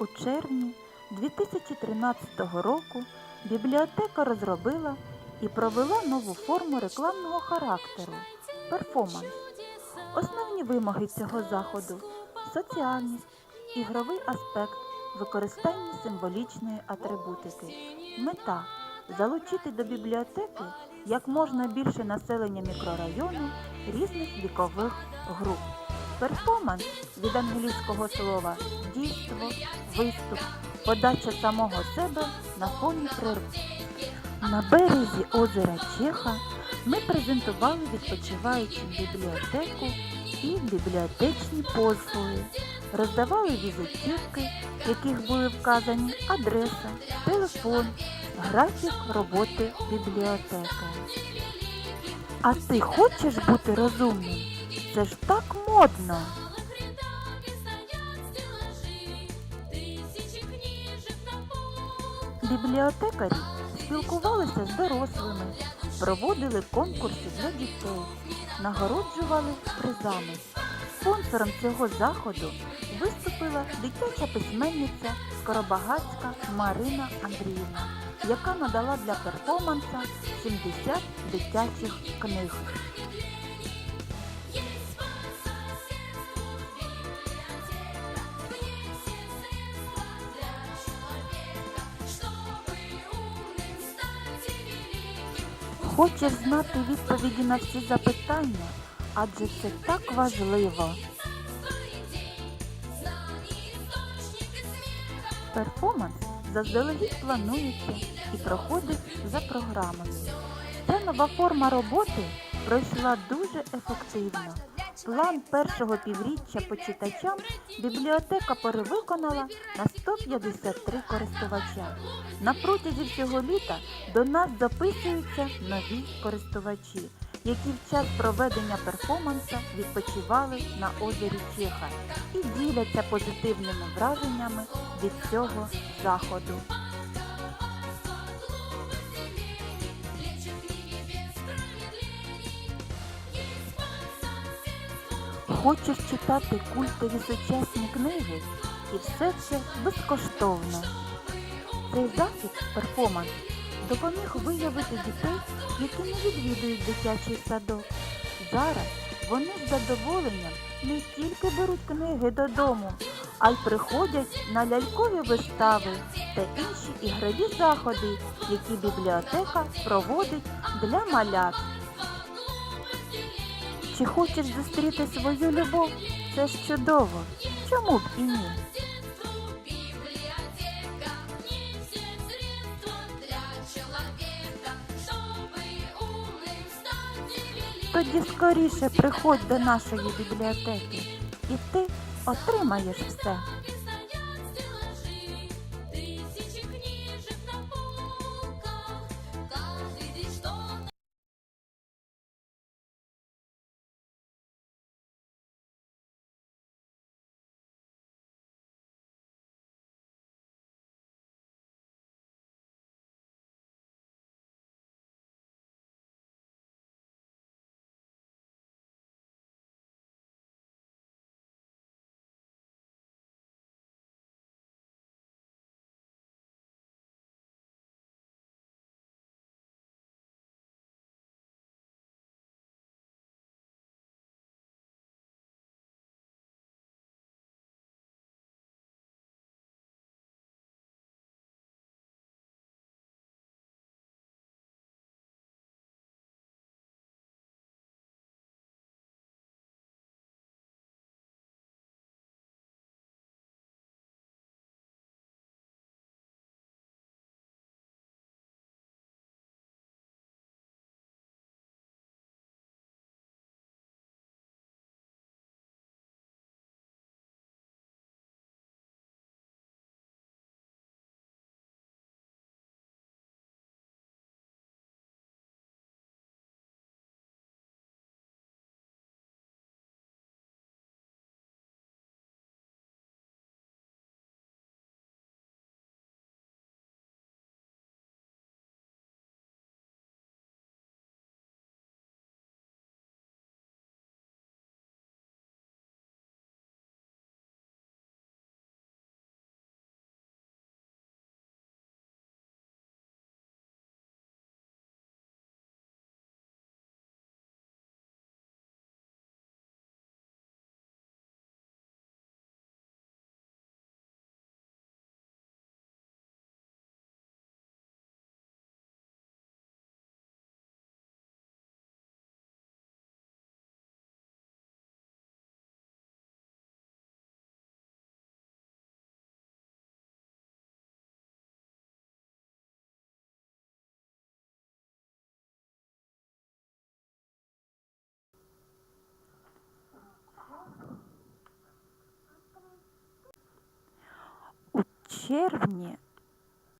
У червні 2013 року бібліотека розробила і провела нову форму рекламного характеру перформанс. Основні вимоги цього заходу соціальність, ігровий аспект, використання символічної атрибутики. Мета залучити до бібліотеки як можна більше населення мікрорайону різних вікових груп. Перформанс від англійського слова дійство, виступ, подача самого себе на фоні природи. На березі озера Чеха ми презентували відпочиваючим бібліотеку і бібліотечні послуги, роздавали візитівки, в яких були вказані адреса, телефон, графік роботи бібліотеки. А ти хочеш бути розумним? Це ж так модно. Бібліотекарі спілкувалися з дорослими, проводили конкурси для дітей, нагороджували призами. Спонсором цього заходу виступила дитяча письменниця Скоробагацька Марина Андріївна, яка надала для перформанса 70 дитячих книг. Хочеш знати відповіді на всі запитання? Адже це так важливо. Перформанс заздалегідь планується і проходить за програмою. Ця нова форма роботи пройшла дуже ефективно. План першого півріччя по читачам бібліотека перевиконала на 153 користувача. На протязі всього літа до нас записуються нові користувачі, які в час проведення перформанса відпочивали на озері Чеха і діляться позитивними враженнями від цього заходу. Хочеш читати культові сучасні книги? І все це безкоштовно. Цей захід, перформанс, допоміг виявити дітей, які не відвідують дитячий садок. Зараз вони з задоволенням не тільки беруть книги додому, а й приходять на лялькові вистави та інші ігрові заходи, які бібліотека проводить для малят. Чи хочеш зустріти свою любов? Це ж чудово. Чому б і ні? Тоді скоріше приходь до нашої бібліотеки, і ти отримаєш все. Червні